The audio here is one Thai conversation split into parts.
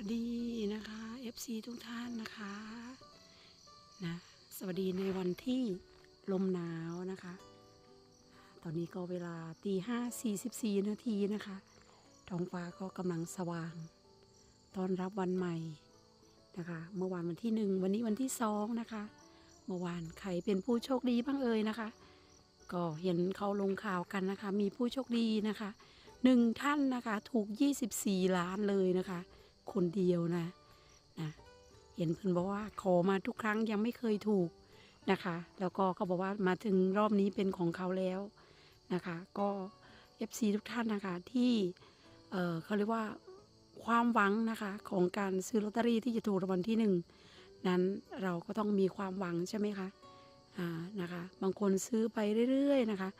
วัสดีนะคะ FC ทุกท่านนะคะนะสวัสดีในวันที่ลมหนาวนะคะ ตอนนี้ก็เวลาตีห้าสี่สิบสี่นาทีนะคะท้องฟ้าก็กำลังสว่างต้อนรับวันใหม่นะคะ เมื่อวานวันที่หนึ่งวันนี้วันที่สองนะคะ เมื่อวานใครเป็นผู้โชคดีบ้างเอ่ยนะคะ ก็เห็นเขาลงข่าวกันนะคะ มีผู้โชคดีนะคะหนึ่งท่านนะคะ ถูก 24 ล้านเลยนะคะ คนเดียวนะนะเห็นเพื่อนบอกว่าขอมาทุกครั้งยังไม่เคยถูกนะคะ แล้วก็เขาบอกว่ามาถึงรอบนี้เป็นของเขาแล้วนะคะ ก็ FC ทุกท่านนะคะที่เอ่อเขาเรียกว่าความหวังนะคะของการซื้อลอตเตอรี่ที่จะถูกรางวัลที่หนึ่งนั้นเราก็ต้องมีความหวังใช่ไหมคะอ่านะคะบางคนซื้อไปเรื่อยๆนะคะ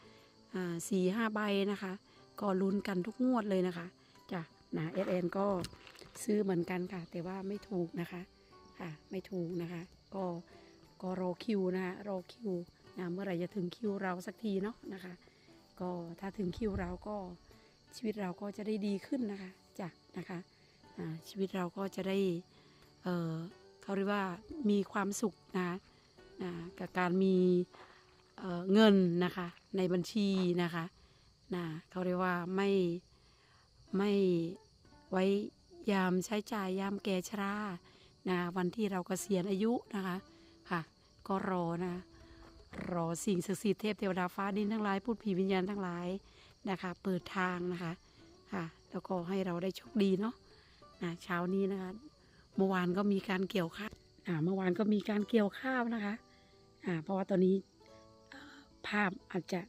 อ่าสี่ห้าใบนะคะ ก็ลุ้นกันทุกงวดเลยนะคะจ้ะนะเอสเอ็นก็ ซื้อเหมือนกันค่ะ แต่ว่าไม่ถูกนะคะค่ะไม่ถูกนะคะ ก็ก็รอคิวนะคะรอคิวนะเมื่อไหร่จะถึงคิวเราสักทีเนาะนะคะ ก็ถ้าถึงคิวเราก็ชีวิตเราก็จะได้ดีขึ้นนะคะจ้ะนะคะชีวิตเราก็จะได้เออเขาเรียกว่ามีความสุขนะคะกับการมีเเงินนะคะในบัญชีนะคะนะเขาเรียกว่าไม่ไม่ไว้ ยามใช้จ่ายยามแก่ชรานะวันที่เรากเกษียณอายุนะคะค่ะ ก็รอนะรอสิ่งศักดิ์สิทธิ์เทพเทวดาฟ้าดินทั้งหลายพูดผีวิญญาณทั้งหลายนะคะ เปิดทางนะคะค่ะ แล้วก็ให้เราได้โชคดีเนาะนะเช้านี้นะคะเมื่อวานก็มีการเกี่ยวข้าวอ่าเมื่อวานก็มีการเกี่ยวข้าวนะคะอ่าเพราะว่าตอนนี้ภาพอาจจะ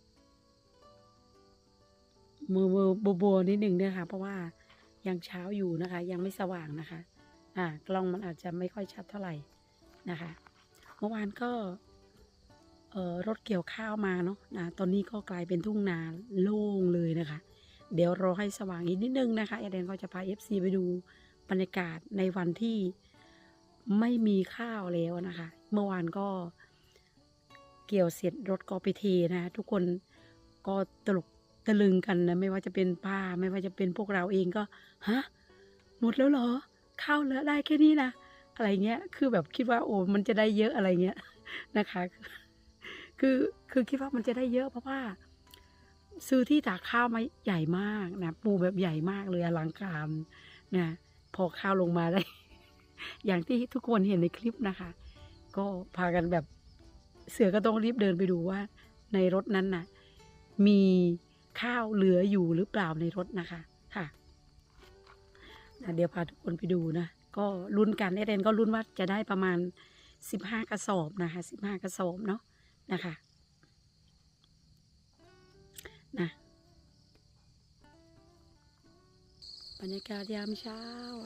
มือมือบัวบัวนิดหนึ่งเนี่ยค่ะ เพราะว่า ยังเช้าอยู่นะคะ ยังไม่สว่างนะคะ อ่ากล้องมันอาจจะไม่ค่อยชัดเท่าไหร่นะคะ เมื่อวานก็เออรถเกี่ยวข้าวมาเนาะนะตอนนี้ก็กลายเป็นทุ่งนาโล่งเลยนะคะ เดี๋ยวรอให้สว่างอีกนิดนึงนะคะเอเดนก็จะพา FC ไปดูบรรยากาศในวันที่ไม่มีข้าวแล้วนะคะ เมื่อวานก็เกี่ยวเสร็จรถก็ไปเทนะะทุกคนก็ตลกะลึงกันนะไม่ว่าจะเป็นป้า ไม่ว่าจะเป็นพวกเราเองก็ฮะหมดแล้วเหรอข้าวเหลือได้แค่นี้นะอะไรเงี้ยคือแบบคิดว่าโอ้มันจะได้เยอะอะไรเงี้ยนะคะ คือคือคิดว่ามันจะได้เยอะเพราะว่า ซื้อที่ตากข้าวมาใหญ่มากนะปูแบบใหญ่มากเลยอลังการนะพอข้าวลงมาได้ อย่างที่ทุกคนเห็นในคลิปนะคะ ก็พากันแบบเสือก็ต้องรีบเดินไปดูว่า ในรถนั้นน่ะ มี ข้าวเหลืออยู่หรือเปล่าในรถนะคะค่ะนะเดี๋ยวพาทุกคนไปดูนะ ก็ลุ้นกันเอเดนก็ลุ้นว่าจะได้ประมาณสิบห้ากระสอบนะคะสิบห้ากระสอบเนาะนะคะนะบรรยากาศยามเช้า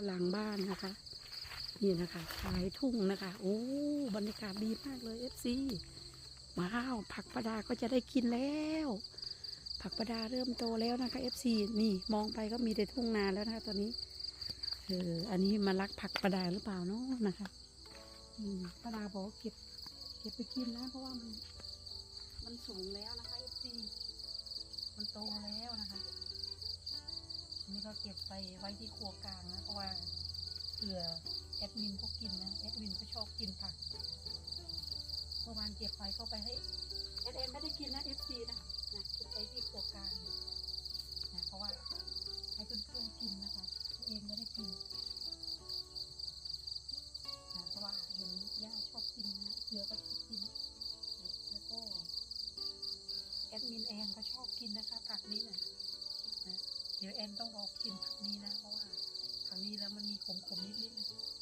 หลังบ้านนะคะ นี่นะคะชายทุ่งนะคะ โอ้บรรยากาศดีมากเลยเอฟซีว้าวผักประดาก็จะได้กินแล้ว ผักประดาเริ่มโตแล้วนะคะ FC นี่มองไปก็มีแต่ทุ่งนาแล้วนะคะตอนนี้เอออันนี้มารักผักประดาหรือเปล่าเนาะนะคะประดาบอกเก็บเก็บไปกินนะเพราะว่ามันมันสูงแล้วนะคะ FC มันโตแล้วนะคะนนี้ก็เก็บไปไว้ที่ครัวกลางนะเพราะว่าเผื่อแอดมินเขากินนะแอดมินเขาชอบกินผักเมื่อวานเก็บไปเข้าไปให้เอสเอ็นไม่ได้กินนะ FC นะ นะเก็บไปที่ครัวกลางนะเพราะว่าให้เพื่อนๆกินนะคะตัวเองไม่ได้กินนะเพราะว่าเห็นย่าชอบกินนะเสือก็ชอบกินแล้วก็แอดมินเองก็ชอบกินนะคะผักนี้นะนะเดี๋ยวแอนต้องรอกินผักนี้นะเพราะว่าผักนี้แล้วมันมีขมๆนิดๆนะนะ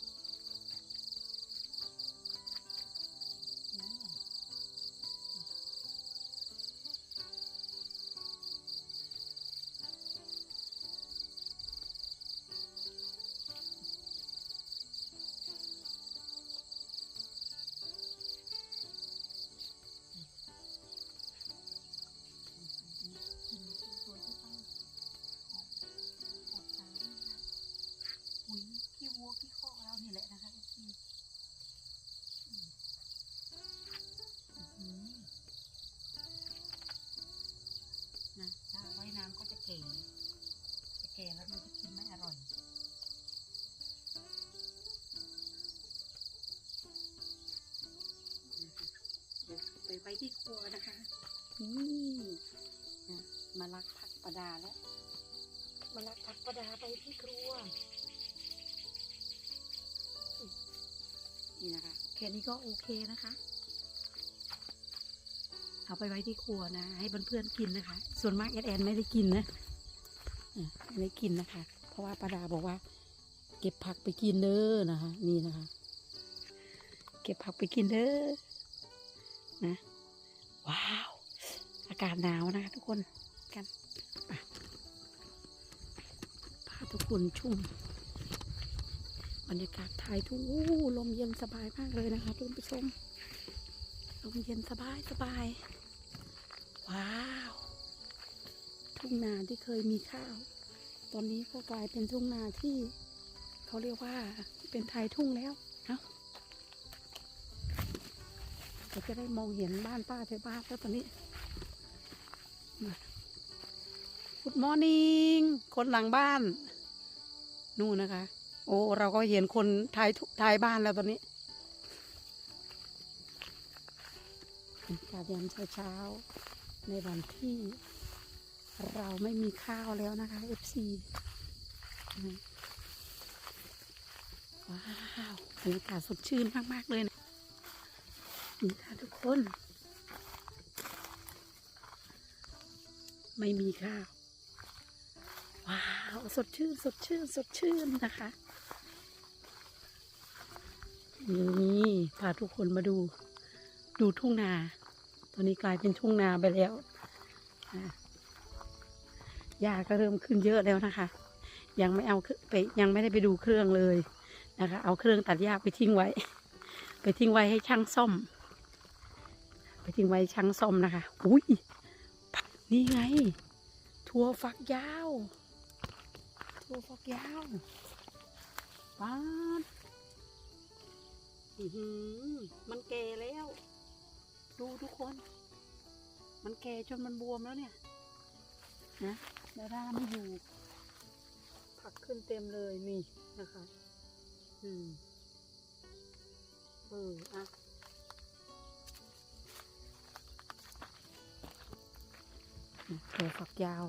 ดาแล้วมาลักผักประดาไปที่ครัว นี่นะคะ แค่นี้ก็โอเคนะคะ เอาไปไว้ที่ครัวนะ ให้เพื่อนๆกินนะคะ ส่วนมากแอดแอนไม่ได้กินนะอะไม่ได้กินนะคะ เพราะว่าประดาบอกว่า เก็บผักไปกินเด้อนะคะ นี่นะคะ เก็บผักไปกินเด้อนะ ว้าว อากาศหนาวนะคะทุกคนกัน พาทุกคนชุ่มบรรยากาศไทยทุ่งลมเย็นสบายมากเลยนะคะทุกผู้ชมลมเย็นสบายสบาย ว้าว ทุ่งนาที่เคยมีข้าว ตอนนี้ก็กลายเป็นทุ่งนาที่ เขาเรียกว่าเป็นไทยทุ่งแล้วเอาเราจะได้มองเห็นบ้านป้าเทบ้านแล้วตอนนี้กุดมอร์นิ่งคนหลังบ้าน นู่นนะคะ โอ้ เราก็เห็นคนทายทายบ้านแล้วตอนนี้กาศยามเช้าๆในวันที่เราไม่มีข้าวแล้วนะคะ FC อืมว้าวบรรยากาศสดชื่นมาก ๆ เลยนะนี่ค่ะทุกคน ไม่มีข้าวาวสดชื่นสดชื่นสดชื่นนะคะนี่พาทุกคนมาดู ดูทุ่งนา ตอนนี้กลายเป็นทุ่งนาไปแล้วหญ้าก็เริ่มขึ้นเยอะแล้วนะคะ ยังไม่เอาไปยังไม่ได้ไปดูเครื่องเลยนะคะ เอาเครื่องตัดหญ้าไปทิ้งไว้ ไปทิ้งไว้ให้ช่างซ่อม ไปทิ้งไว้ช่างซ่อมนะคะ อุ้ยผักนี่ไงถั่วฝักยาว ถั่วฝักยาวปาดอื้อหือมันแก่แล้ว ดูทุกคน มันแก่จนมันบวมแล้วเนี่ย นะดาราไม่อยู่ ผักขึ้นเต็มเลยนี่นะคะ อืม เอออะนะถั่วฝักยาว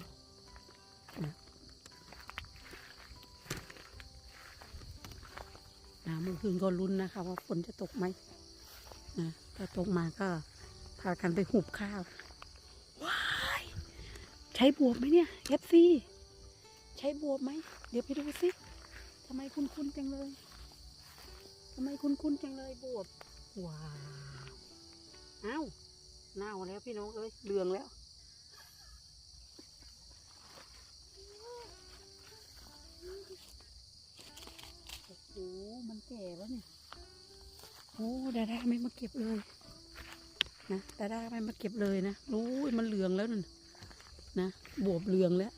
นะนะเมื่อคืนก็ลุ้นนะคะ ว่าฝนจะตกไหมนะถ้าตกมาก็พากันไปหุบข้าวว้ายใช้บวบไหมเนี่ยเอฟซีใช้บวบไหมเดี๋ยวไปดูสิทำไมคุ้นๆจังเลยทำไมคุ้นๆจังเลยบวบว้าวเอ้าเน่าแล้วพี่น้องเอ้ยเหลืองแล้ว โอ้มันแก่แล้วเนี่ยโอ้ดาดาไม่มาเก็บเลยนะดาดาไม่มาเก็บเลยนะโอ้ยมันเหลืองแล้วนั่นนะบวบเหลืองแล้ว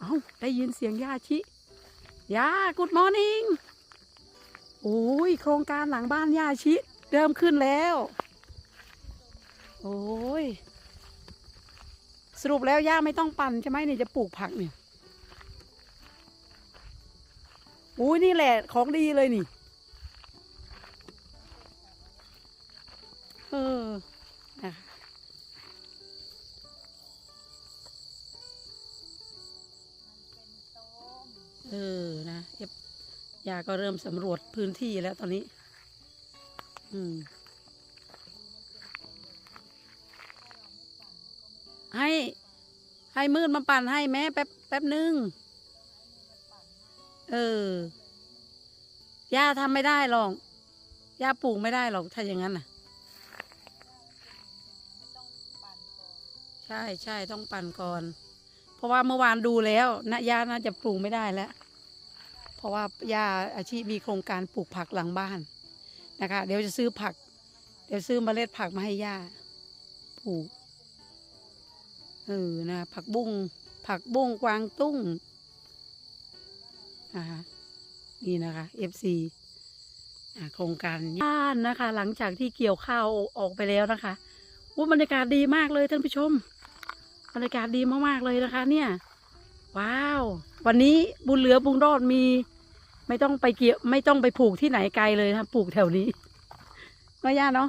เอ้าได้ยินเสียงย่าชิย่ากุดมอร์นิ่งโอ้ยโครงการหลังบ้านย่าชิเริ่มขึ้นแล้ว โอ้ยสรุปแล้วย่าไม่ต้องปั่นใช่ไหมเนี่ยจะปลูกผักเนี่ย อ้ยนี่แหละของดีเลยนี่ เออนะเออ นะเอฟยาก็เริ่มสำรวจพื้นที่แล้วตอนนี้ อืม ให้ ให้มืดมาปั่นให้แม่แป๊บ แป๊บหนึ่ง เออย่าทำไม่ได้หรอกย่าปลูกไม่ได้หรอกถ้าอย่างนั้นน่ะ ใช่ใช่ต้องปั่นก่อน เพราะว่าเมื่อวานดูแล้วนะย่าน่าจะปลูกไม่ได้แล้ว เพราะว่าย่าอาชีพมีโครงการปลูกผักหลังบ้านนะคะ เดี๋ยวจะซื้อผัก เดี๋ยวซื้อเมล็ดผักมาให้ย่าปลูกเออนะผักบุ้งผักบุ้งกวางตุ้ง นะคะนี่นะคะ FC โครงการบ้านนะคะ หลังจากที่เกี่ยวข้าวออกไปแล้วนะคะว่าบรรยากาศดีมากเลยท่านผู้ชม บรรยากาศดีมากๆเลยนะคะ เนี่ย ว้าว วันนี้บุญเหลือบุญรอดมี ไม่ต้องไปเกี่ยว ไม่ต้องไปผูกที่ไหนไกลเลยนะปลูกแถวนี้เนาะย่าเนาะ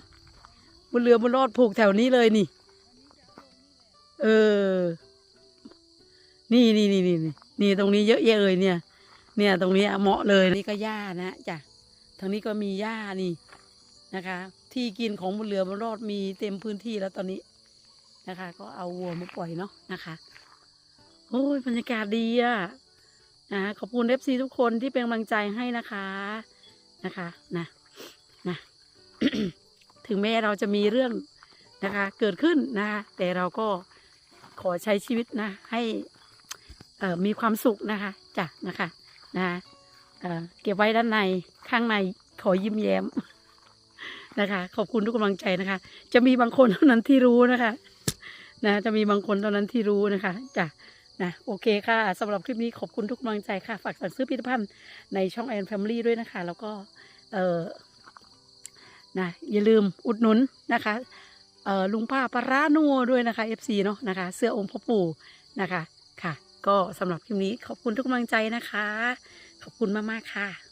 บนเรือบนรอดผูกแถวนี้เลยนี่ เออ นี่นี่นี่นี่นี่ตรงนี้เยอะแยะเลยเนี่ย เนี่ยตรงนี้เหมาะเลยนี่ก็หญ้านะจ้ะทางนี้ก็มีหญ้านี่นะคะ ที่กินของบนเรือบนรอดมีเต็มพื้นที่แล้วตอนนี้นะคะ ก็เอาวัวมาปล่อยเนาะนะคะโอ้ยบรรยากาศดีอะนะขอบคุณเอฟซีทุกคนที่เป็นกำลังใจให้นะคะนะคะนะนะถึงแม้เราจะมีเรื่องนะคะ เกิดขึ้นนะคะแต่เราก็ขอใช้ชีวิตนะ ให้มีความสุขนะคะจ้ะนะคะ นะเเก็บไว้ด้านในข้างในขอยิ้มแย้มนะคะ ขอบคุณทุกกำลังใจนะคะ จะมีบางคนเท่านั้นที่รู้นะคะนะจะมีบางคนเท่านั้นที่รู้นะคะจ้ะนะโอเคค่ะสำหรับคลิปนี้ขอบคุณทุกกำลังใจค่ะ ฝากสั่งซื้อผลิตภัณฑ์ในช่องแอนแฟมิลี่ด้วยนะคะ แล้วก็เออนะอย่าลืมอุดหนุนนะคะเออลุงป้าปลาร้านัวด้วยนะคะ FC เนาะนะคะ เสื้อองค์พ่อปู่นะคะค่ะ ก็สำหรับคลิปนี้ขอบคุณทุกกำลังใจนะคะ ขอบคุณมาก ๆ ค่ะ